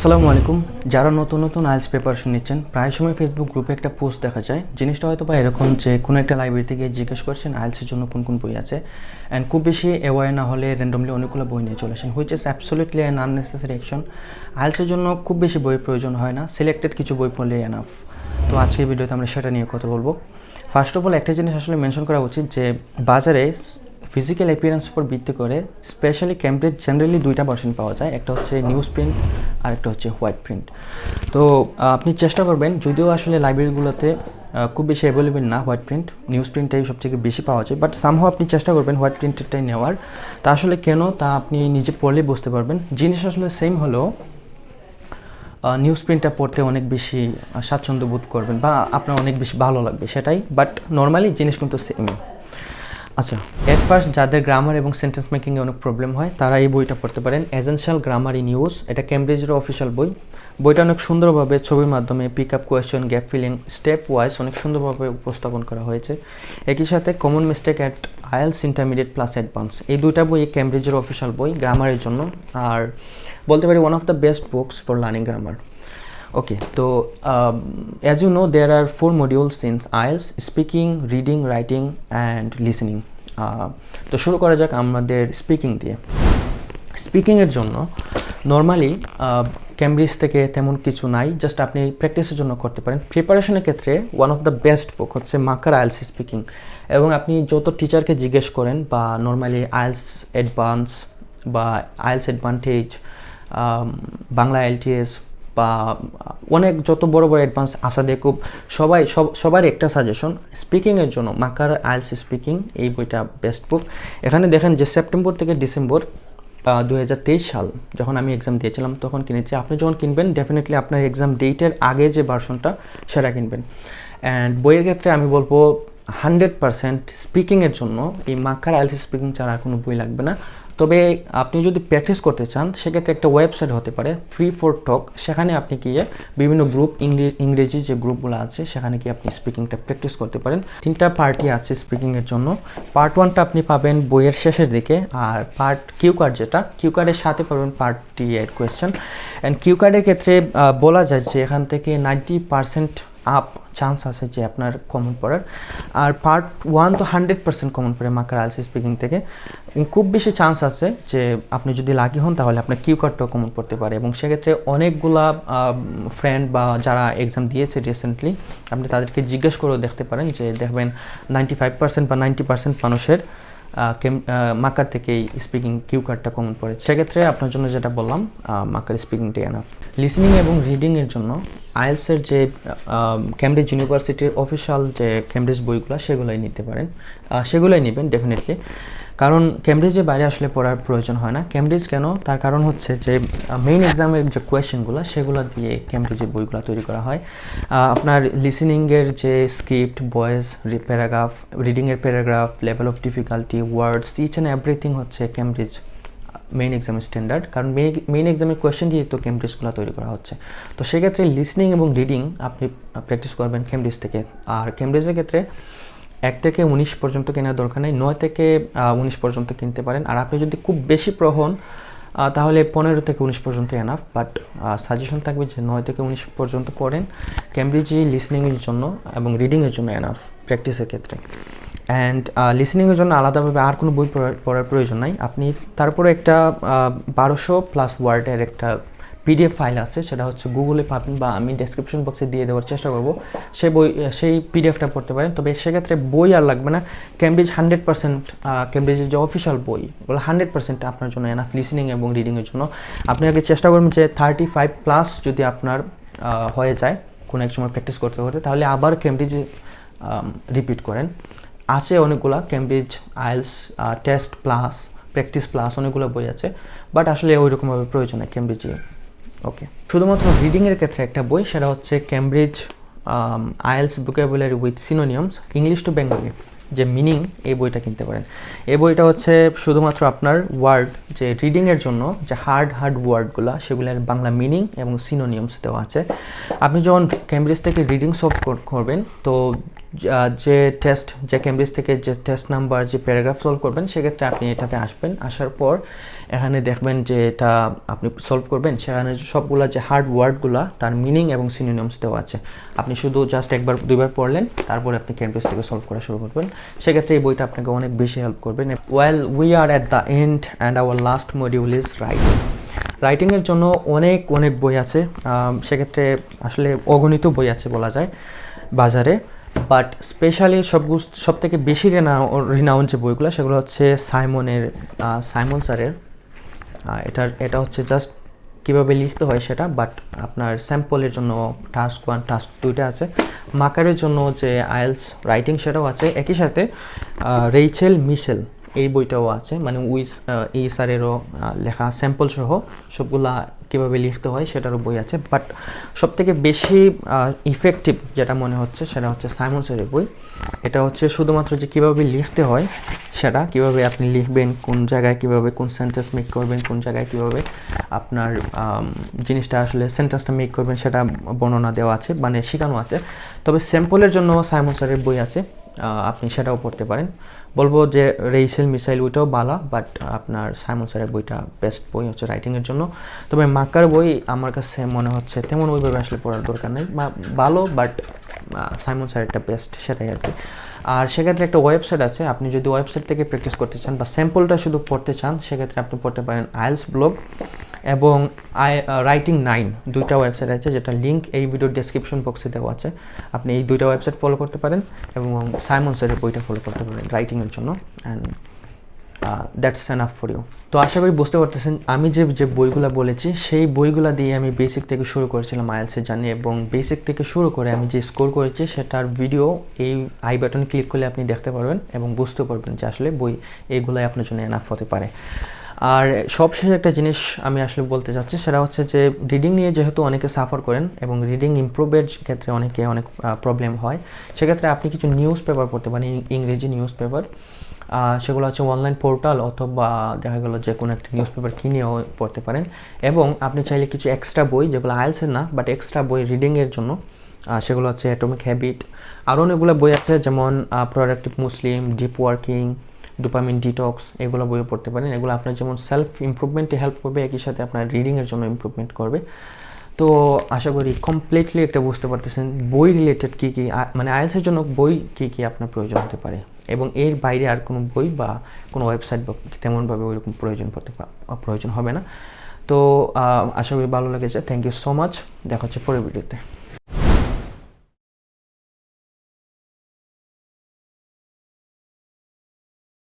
আসসালামু আলাইকুম। যারা নতুন নতুন আইএলস প্রিপারেশন নিচ্ছেন প্রায় সময় ফেসবুক গ্রুপে একটা পোস্ট দেখা যায়, জিনিসটা হয়তো বা এরকম যে কোনো একটা লাইব্রেরিতে গিয়ে জিজ্ঞেস করছেন আইলসের জন্য কোন কোন বই আছে? অ্যান্ড খুব বেশি অ্যাওয়ার না হলে র্যান্ডমলি অনেকগুলো বই নিয়ে চলে আসেন which is absolutely an unnecessary action আইএলসের জন্য খুব বেশি বইয়ের প্রয়োজন হয় না সিলেক্টেড কিছু বই পড়লে এনাফ তো আজকের ভিডিওতে আমরা সেটা নিয়ে কথা বলব। ফার্স্ট অফ অল একটা জিনিস আসলে মেনশন করা উচিত যে, বাজারে ফিজিক্যাল অ্যাপিয়ারেন্স উপর ভিত্তি করে স্পেশালি ক্যামব্রিজ জেনারেলি দুইটা ভার্সন পাওয়া যায়। একটা হচ্ছে নিউজ প্রিন্ট আর একটা হচ্ছে হোয়াইট প্রিন্ট তো আপনি চেষ্টা করবেন, যদিও আসলে লাইব্রেরিগুলোতে খুব বেশি অ্যাভেলেবেল না হোয়াইট প্রিন্ট নিউজ প্রিন্টটাই সবথেকে বেশি পাওয়া যায় বাট সামহাও আপনি চেষ্টা করবেন হোয়াইট প্রিন্টেরটাই নেওয়ার। তা আসলে কেন তা আপনি নিজে পড়লেই বুঝতে পারবেন। জিনিস আসলে সেম হলেও নিউজ প্রিন্টটা পড়তে অনেক বেশি স্বাচ্ছন্দ্য বোধ করবেন বা আপনার অনেক বেশি ভালো লাগবে সেটাই বাট নর্মালি জিনিস কিন্তু সেমই আচ্ছা এট ফার্স্ট যাদের গ্রামার এবং সেন্টেন্স মেকিংয়ে অনেক প্রবলেম হয়, তারা এই বইটা পড়তে পারেন এজেন্সিয়াল গ্রামার ইন ইউজ এটা ক্যামব্রিজের অফিসিয়াল বই। বইটা অনেক সুন্দরভাবে ছবির মাধ্যমে pick up question gap filling step wise অনেক সুন্দরভাবে উপস্থাপন করা হয়েছে। একই সাথে common mistake at IELTS intermediate plus advance এই দুইটা বই ক্যামব্রিজের অফিসিয়াল বই গ্রামারের জন্য। আর বলতে পারি one of the best books for learning grammar Okay, so um, as you know, there are four modules in IELTS: speaking, reading, writing, and listening. Uh, তো শুরু করা যাক আমাদের স্পিকিং দিয়ে। স্পিকিংয়ের জন্য নর্মালি ক্যামব্রিজ থেকে তেমন কিছু নাই জাস্ট আপনি প্র্যাকটিসের জন্য করতে পারেন। প্রিপারেশনের ক্ষেত্রে one of the best book হচ্ছে মাকার আইএলস স্পিকিং এবং আপনি যত টিচারকে জিজ্ঞেস করেন বা নর্মালি আইএলস অ্যাডভান্স বা আইএলস অ্যাডভান্টেজ বাংলা এলটিএস বা অনেক যত বড় বড় অ্যাডভান্স আসা দিয়ে খুব সবাই, সব, সবার একটা সাজেশন স্পিকিংয়ের জন্য, মাকার আইএলস স্পিকিং এই বইটা বেস্ট বুক এখানে দেখেন যে সেপ্টেম্বর থেকে ডিসেম্বর দু হাজার তেইশ সাল, যখন আমি এক্সাম দিয়েছিলাম, তখন কিনেছি। আপনি যখন কিনবেন ডেফিনেটলি আপনার এক্সাম ডেটের আগে যে ভার্সনটা সেটা কিনবেন। অ্যান্ড বইয়ের ক্ষেত্রে আমি বলব হান্ড্রেড পারসেন্ট স্পিকিংয়ের জন্য, এই মাকার আইএলস স্পিকিং ছাড়া কোনো বই লাগবে না। তবে আপনি যদি প্র্যাকটিস করতে চান, সেক্ষেত্রে একটা ওয়েবসাইট হতে পারে ফ্রি ফর টক সেখানে আপনি গিয়ে বিভিন্ন গ্রুপ ইংরেজি যে গ্রুপগুলো আছে, সেখানে গিয়ে আপনি স্পিকিংটা প্র্যাকটিস করতে পারেন। তিনটা পার্টি আছে স্পিকিংয়ের জন্য। পার্ট ওয়ানটা আপনি পাবেন বইয়ের শেষের দিকে, আর পার্ট কিউ কার্ড যেটা কিউ কার্ডের সাথে পাবেন পার্ট টি এর কোয়েশ্চেন অ্যান্ড কিউ কার্ডের ক্ষেত্রে বলা যায় যে এখান থেকে নাইনটি পার্সেন্ট আপ চান্স আছে যে আপনার কমন পড়ার। আর পার্ট ওয়ান তো হান্ড্রেড পার্সেন্ট কমন পড়ে মাকার আলস স্পিকিং থেকে। খুব বেশি চান্স আছে যে আপনি যদি লাকি হন তাহলে আপনার কিউ কার্ডটাও কমন পড়তে পারে। এবং সেক্ষেত্রে অনেকগুলা ফ্রেন্ড বা যারা এক্সাম দিয়েছে রিসেন্টলি আপনি তাদেরকে জিজ্ঞেস করেও দেখতে পারেন যে দেখবেন নাইনটি ফাইভ পার্সেন্ট বা নাইনটি পার্সেন্ট মানুষের মাকার থেকে এই স্পিকিং কিউ কার্ডটা কমন পড়ে সেক্ষেত্রে আপনার জন্য যেটা বললাম মাকার স্পিকিংটি এনাফ লিসনিং এবং রিডিংয়ের জন্য আইএলসের যে ক্যামব্রিজ ইউনিভার্সিটির অফিসিয়াল যে ক্যামব্রিজ বইগুলো, সেগুলোই নিতে পারেন। সেগুলোই নেবেন ডেফিনেটলি কারণ ক্যামব্রিজের বাইরে আসলে পড়ার প্রয়োজন হয় না। ক্যামব্রিজ কেন? তার কারণ হচ্ছে যে মেইন এক্সামের যে কোয়েশ্চেনগুলো সেগুলো দিয়ে ক্যামব্রিজের বইগুলো তৈরি করা হয়। আপনার লিসেনিংয়ের যে script voice paragraph রিডিংয়ের paragraph level of difficulty words each and everything হচ্ছে ক্যামব্রিজ মেইন এক্সামের স্ট্যান্ডার্ড কারণ মেইন এক্সামের কোয়েশ্চেন দিয়ে তো ক্যামব্রিজগুলো তৈরি করা হচ্ছে। তো সেক্ষেত্রে লিসনিং এবং রিডিং আপনি প্র্যাকটিস করবেন ক্যামব্রিজ থেকে। আর ক্যামব্রিজের ক্ষেত্রে এক থেকে উনিশ পর্যন্ত কেনার দরকার নেই, নয় থেকে উনিশ পর্যন্ত কিনতে পারেন। আর আপনি যদি খুব বেশি প্রহন তাহলে পনেরো থেকে উনিশ পর্যন্ত এনাফ বাট সাজেশন থাকবে যে নয় থেকে উনিশ পর্যন্ত পড়েন। ক্যামব্রিজে লিসনিংয়ের জন্য এবং রিডিংয়ের জন্য এনাফ প্র্যাকটিসের ক্ষেত্রে। অ্যান্ড লিসনিংয়ের জন্য আলাদাভাবে আর কোনো বই পড়ার প্রয়োজন নাই। আপনি তারপরে একটা বারোশো প্লাস ওয়ার্ডের একটা পিডিএফ ফাইল আছে, সেটা হচ্ছে গুগলে পাবেন বা আমি ডেসক্রিপশন বক্সে দিয়ে দেওয়ার চেষ্টা করব। সেই বই, সেই পিডিএফটা পড়তে পারেন। তবে সেক্ষেত্রে বই আর লাগবে না। ক্যামব্রিজ হান্ড্রেড পার্সেন্ট ক্যামব্রিজের যে অফিসিয়াল বই বলে হান্ড্রেড পার্সেন্ট আপনার জন্য এনাফ লিসনিং এবং রিডিংয়ের জন্য। আপনি আগে চেষ্টা করবেন যে থার্টি ফাইভ প্লাস যদি আপনার হয়ে যায়, কোনো এক সময় প্র্যাকটিস করতে করতে, তাহলে আবার ক্যামব্রিজে রিপিট করেন। আছে অনেকগুলা Cambridge IELTS test plus practice plus অনেকগুলো বই আছে। বাট আসলে ওই রকমভাবে প্রয়োজন হয় ক্যামব্রিজে ওকে শুধুমাত্র রিডিংয়ের ক্ষেত্রে একটা বই, সেটা হচ্ছে Cambridge IELTS vocabulary with synonyms English to Bengali যে মিনিং এই বইটা কিনতে পারেন। এই বইটা হচ্ছে শুধুমাত্র আপনার ওয়ার্ড যে রিডিংয়ের জন্য যে হার্ড হার্ড ওয়ার্ডগুলো সেগুলোর বাংলা মিনিং এবং সিনোনিয়ামস দেওয়া আছে। আপনি যখন ক্যামব্রিজ থেকে রিডিং সলভ করবেন, তো যে টেস্ট যে ক্যামব্রিজ থেকে যে টেস্ট নাম্বার যে প্যারাগ্রাফ সলভ করবেন, সেক্ষেত্রে আপনি এটাতে আসবেন। আসার পর এখানে দেখবেন যে এটা আপনি সলভ করবেন। সেখানে সবগুলা যে হার্ড ওয়ার্ডগুলো তার মিনিং এবং সিনোনিমস দেওয়া আছে। আপনি শুধু জাস্ট একবার, দুইবার পড়লেন, তারপরে আপনি ক্যামব্রিজ থেকে সলভ করা শুরু করবেন। সেক্ষেত্রে এই বইটা আপনাকে অনেক বেশি হেল্প করবেন well we are at the end and our last module is writing রাইটিংয়ের জন্য অনেক অনেক বই আছে। সেক্ষেত্রে আসলে অগণিত বই আছে বলা যায় বাজারে। বাট স্পেশালি সব সব থেকে বেশি রেনাউ রিনাউন যে বইগুলো, সেগুলো হচ্ছে সাইমনের সাইমন স্যারের এটার, এটা হচ্ছে জাস্ট কীভাবে লিখতে হয় সেটা বাট আপনার স্যাম্পলের জন্য টাস্ক ওয়ান টাস্ক দুইটা আছে। মাকারের জন্য যে আয়েলস রাইটিং সেটাও আছে। একই সাথে রেইচেল মিশেল এই বইটাও আছে। মানে উইস এই স্যারেরও লেখা স্যাম্পল সহ সবগুলা কীভাবে লিখতে হয় সেটারও বই আছে। বাট সবথেকে বেশি ইফেক্টিভ যেটা মনে হচ্ছে সেটা হচ্ছে সাইমন স্যারের বই। এটা হচ্ছে শুধুমাত্র যে কীভাবে লিখতে হয় সেটা, কীভাবে আপনি লিখবেন, কোন জায়গায় কীভাবে, কোন সেন্টেন্স মেক করবেন, কোন জায়গায় কীভাবে আপনার জিনিসটা আসলে সেন্টেন্সটা মেক করবেন সেটা বর্ণনা দেওয়া আছে মানে শেখানো আছে। তবে স্যাম্পলের জন্য সাইমন স্যারের বই আছে। আপনি সেটাও পড়তে পারেন। বলব যে রেইসেল মিসাইল ওইটাও ভালো বাট আপনার সাইমন স্যারের বইটা বেস্ট বই হচ্ছে রাইটিংয়ের জন্য। তবে মাক্কার বই আমার কাছে মনে হচ্ছে তেমন ওইভাবে আসলে পড়ার দরকার নেই। ভালো বাট সাইমন স্যারেরটা বেস্ট সেটাই আর কি। আর সেক্ষেত্রে একটা ওয়েবসাইট আছে, আপনি যদি ওয়েবসাইট থেকে প্র্যাকটিস করতে চান বা স্যাম্পলটা শুধু পড়তে চান, সেক্ষেত্রে আপনি পড়তে পারেন আইএলস ব্লগ। এবং আই রাইটিং নাইন দুইটা ওয়েবসাইট আছে, যেটা লিঙ্ক এই ভিডিওর ডেসক্রিপশন বক্সে দেওয়া আছে। আপনি এই দুইটা ওয়েবসাইট ফলো করতে পারেন এবং সাইমন স্যারের বইটা ফলো করতে পারেন রাইটিংয়ের জন্য। And that's enough for you তো আশা করি বুঝতে পারতেছেন, আমি যে যে বইগুলো বলেছি, সেই বইগুলো দিয়ে আমি বেসিক থেকে শুরু করেছিলাম আইএলসে জানি এবং বেসিক থেকে শুরু করে আমি যে স্কোর করেছি, সেটার ভিডিও এই আই বাটনে ক্লিক করলে আপনি দেখতে পারবেন এবং বুঝতে পারবেন যে আসলে বই এইগুলাই আপনার জন্য এনাফ হতে পারে। আর সবশেষে একটা জিনিস আমি আসলে বলতে চাচ্ছি, সেটা হচ্ছে যে রিডিং নিয়ে যেহেতু অনেকে সাফার করেন এবং রিডিং ইমপ্রুভের ক্ষেত্রে অনেকে অনেক প্রবলেম হয়, সেক্ষেত্রে আপনি কিছু নিউজ পেপার পড়তে পারেন ইংরেজি নিউজ পেপার সেগুলো হচ্ছে অনলাইন পোর্টাল অথবা দেখা গেলো যে কোনো একটা নিউজ পেপার কিনেও পড়তে পারেন এবং আপনি চাইলে কিছু এক্সট্রা বই, যেগুলো আইএলসের না বাট এক্সট্রা বই রিডিংয়ের জন্য সেগুলো হচ্ছে অ্যাটমিক হ্যাবিট আরও অনেকগুলো বই আছে যেমন productive Muslim deep working dopamine detox এগুলো বইও পড়তে পারেন। এগুলো আপনার যেমন সেলফ ইমপ্রুভমেন্টে হেল্প করবে, একই সাথে আপনার রিডিংয়ের জন্য ইমপ্রুভমেন্ট করবে। তো আশা করি কমপ্লিটলি একটা বুঝতে পারতেছেন বই রিলেটেড কী কী মানে আইএলসের জন্য বই কী কী আপনার প্রয়োজন হতে পারে। এবং এর বাইরে আর কোনো বই বা কোনো ওয়েবসাইট বা তেমনভাবে ওইরকম প্রয়োজন পড়তে প্রয়োজন হবে না। তো আশা করি ভালো লেগেছে। থ্যাংক ইউ সো মাচ দেখা হচ্ছে পরের ভিডিওতে